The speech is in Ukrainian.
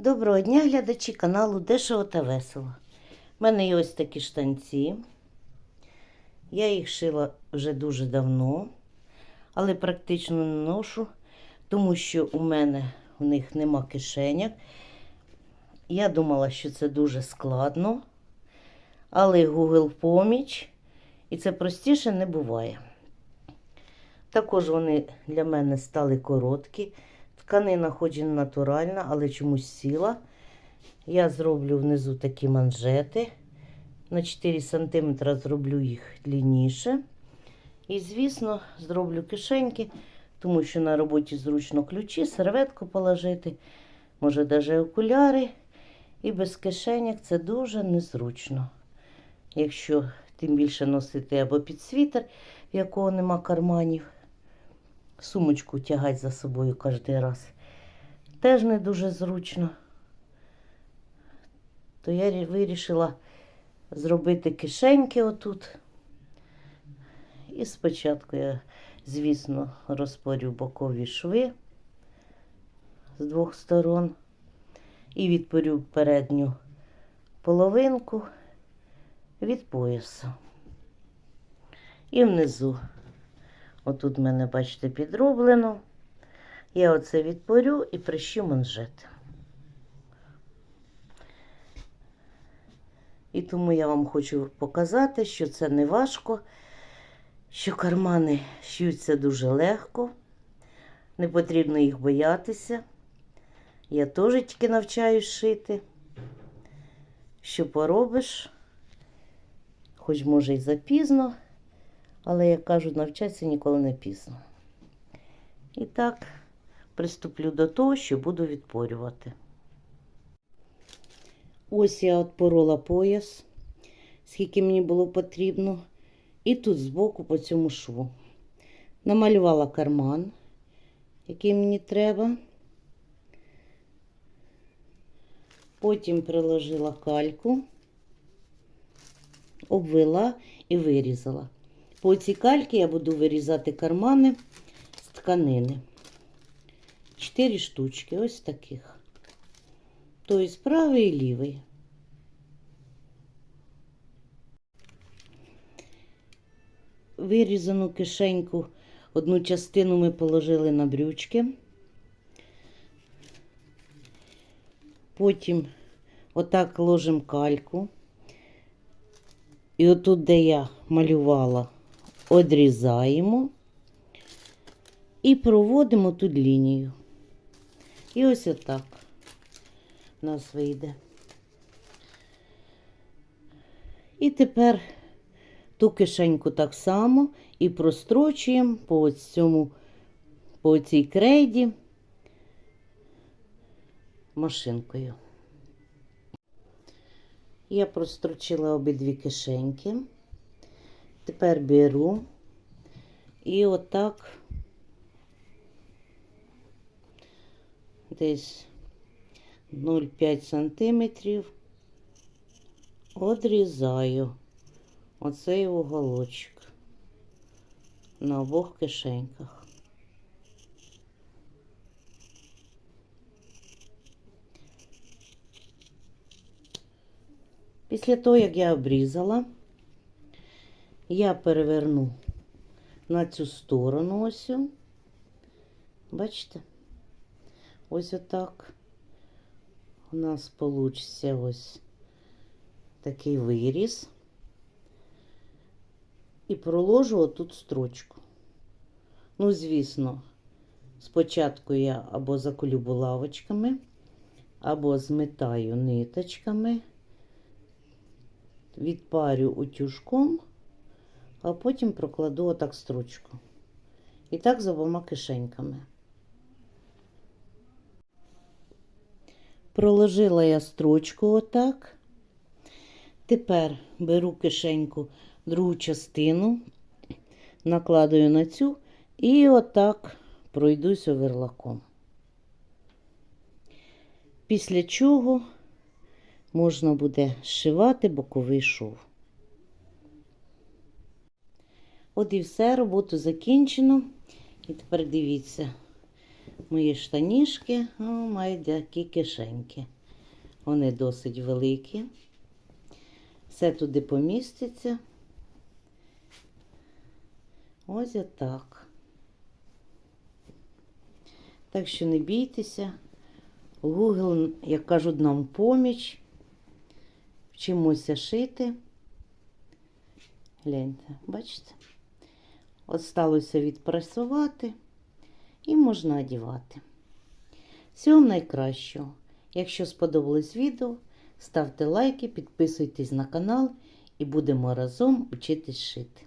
Доброго дня, глядачі каналу Дешево та Весело. У мене є ось такі штанці. Я їх шила вже дуже давно, але практично не ношу, тому що у мене в них нема кишеняк. Я думала, що це дуже складно, але Google поміч, і це простіше не буває. Також вони для мене стали короткі. Тканина хоч і натуральна, але чомусь сіла. Я зроблю внизу такі манжети. На 4 см зроблю їх длинніше. І, звісно, зроблю кишеньки, тому що на роботі зручно ключі, серветку положити, може навіть окуляри. І без кишеньок це дуже незручно. Якщо тим більше носити або під світер, в якого нема карманів сумочку тягати за собою кожен раз. Теж не дуже зручно. То я вирішила зробити кишеньки отут. І спочатку я, звісно, розпорю бокові шви з двох сторон і відпорю передню половинку від поясу. І внизу Отут в мене, бачите, підроблено. Я оце відпорю і прищу манжет. І тому я вам хочу показати, що це не важко, що кармани шюються дуже легко, не потрібно їх боятися. Я теж тільки навчаюсь шити. Що поробиш, хоч може і запізно. Але, як кажуть, навчатися ніколи не пізно. І так, приступлю до того, що буду відпорювати. Ось я отпорола пояс, скільки мені було потрібно. І тут збоку по цьому шву. Намалювала карман, який мені треба. Потім приложила кальку, обвела і вирізала. По цій кальці я буду вирізати кармани з тканини. Чотири штучки, ось таких. Тобто правий і лівий. Вирізану кишеньку одну частину ми положили на брючки. Потім отак ложимо кальку. І отут, де я малювала, одрізаємо і проводимо тут лінію. І ось отак у нас вийде. І тепер ту кишеньку так само і прострочуємо по ось цьому, по цій крейді машинкою. Я прострочила обидві кишеньки. Тепер беру і отак десь 0,5 сантиметрів одрізаю оцей уголочок на обох кишеньках. Після того, як я обрізала, я переверну на цю сторону ось. Бачите? Ось отак. У нас вийде ось такий виріз. І проложу отут строчку. Ну, звісно, спочатку я або заколю булавочками, або зметаю ниточками відпарю утюжком, а потім прокладу отак строчку. І так з обома кишеньками. Проложила я строчку отак. Тепер беру кишеньку другу частину, накладаю на цю і отак пройдусь оверлаком. Після чого можна буде зшивати боковий шов. От і все, роботу закінчено. І тепер дивіться, Мої штанішки о, мають такі кишеньки. Вони досить великі. Все туди поміститься. Ось отак. Так що не бійтеся. Google, як кажуть, нам поміч. Вчимося шити. Гляньте, бачите? Осталося відпресувати і можна одягати. Всього найкращого. Якщо сподобалось відео, ставте лайки, підписуйтесь на канал і будемо разом учитись шити.